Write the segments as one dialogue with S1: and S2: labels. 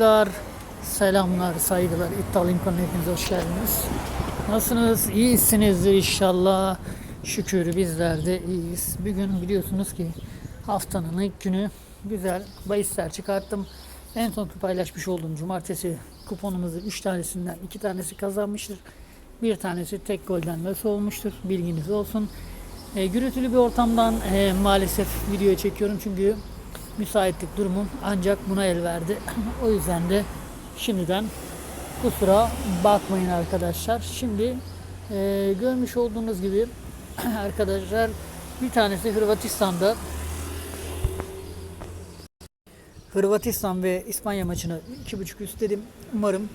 S1: Selamlar, selamlar, saygılar. İddialı İmkan'a hepiniz hoş geldiniz. Nasılsınız? İyisinizdir inşallah. Şükür bizler de iyiyiz. Bugün biliyorsunuz ki haftanın ilk günü güzel bahisler çıkarttım. En son paylaşmış olduğum cumartesi kuponumuzu 3 tanesinden 2 tanesi kazanmıştır. Bir tanesi tek golden nasıl olmuştur bilginiz olsun. E, gürültülü bir ortamdan e, maalesef video çekiyorum çünkü müsaitlik durumum ancak buna el verdi. o yüzden de şimdiden kusura bakmayın arkadaşlar. Şimdi e, görmüş olduğunuz gibi arkadaşlar bir tanesi Hırvatistan'da Hırvatistan ve İspanya maçını 2.5 üst dedim. Umarım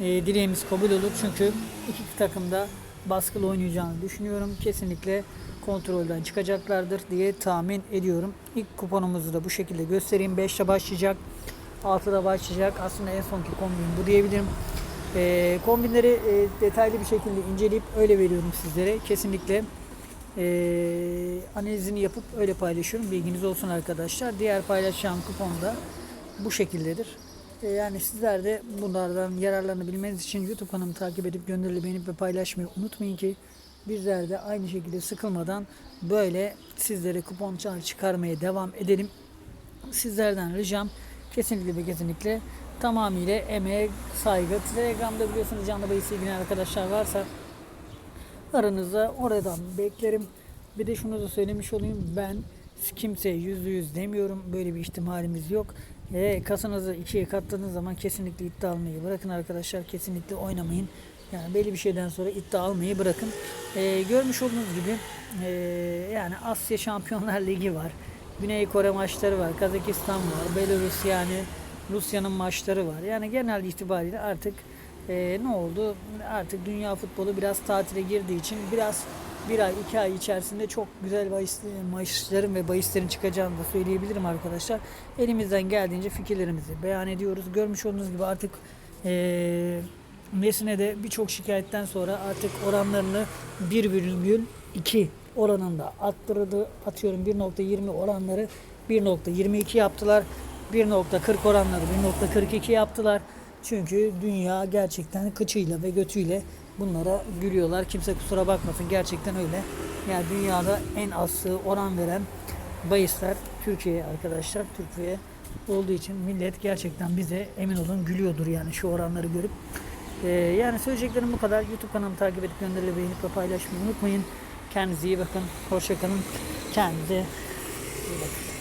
S1: e, dileğimiz kabul olur. Çünkü iki takım da baskılı oynayacağını düşünüyorum. Kesinlikle kontrolden çıkacaklardır diye tahmin ediyorum. İlk kuponumuzu da bu şekilde göstereyim. 5'te başlayacak. 6'da başlayacak. Aslında en sonki kombin bu diyebilirim. E, kombinleri e, detaylı bir şekilde inceleyip öyle veriyorum sizlere. Kesinlikle e, analizini yapıp öyle paylaşıyorum. Bilginiz olsun arkadaşlar. Diğer paylaşacağım kupon da bu şekildedir. E, yani sizler de bunlardan yararlanabilmeniz için YouTube kanalımı takip edip gönderili beğenip ve paylaşmayı unutmayın ki bizler de aynı şekilde sıkılmadan böyle sizlere kupon çıkarmaya devam edelim. Sizlerden ricam kesinlikle ve kesinlikle tamamıyla emeğe saygı. Telegram'da biliyorsunuz canlı bahis ilgilenen arkadaşlar varsa aranızda oradan beklerim. Bir de şunu da söylemiş olayım. Ben kimseye yüzde yüz demiyorum. Böyle bir ihtimalimiz yok. E, kasanızı ikiye katladığınız zaman kesinlikle iddia almayı bırakın arkadaşlar. Kesinlikle oynamayın. Yani belli bir şeyden sonra iddia almayı bırakın. E, görmüş olduğunuz gibi e, yani Asya Şampiyonlar Ligi var. Güney Kore maçları var. Kazakistan var. Belarus yani Rusya'nın maçları var. Yani genel itibariyle artık e, ne oldu? Artık dünya futbolu biraz tatile girdiği için biraz bir ay, iki ay içerisinde çok güzel bahis, maçların ve bahislerin çıkacağını da söyleyebilirim arkadaşlar. Elimizden geldiğince fikirlerimizi beyan ediyoruz. Görmüş olduğunuz gibi artık e, Nesine de birçok şikayetten sonra artık oranlarını 1,2 oranında attırdı. Atıyorum 1.20 oranları 1.22 yaptılar. 1.40 oranları 1.42 yaptılar. Çünkü dünya gerçekten kıçıyla ve götüyle bunlara gülüyorlar. Kimse kusura bakmasın gerçekten öyle. Yani dünyada en az oran veren bahisler Türkiye arkadaşlar. Türkiye olduğu için millet gerçekten bize emin olun gülüyordur yani şu oranları görüp. Ee, yani söyleyeceklerim bu kadar. YouTube kanalımı takip edip gönderili beğenip ve paylaşmayı unutmayın. Kendinize iyi bakın. Hoşçakalın. Kendinize iyi bakın.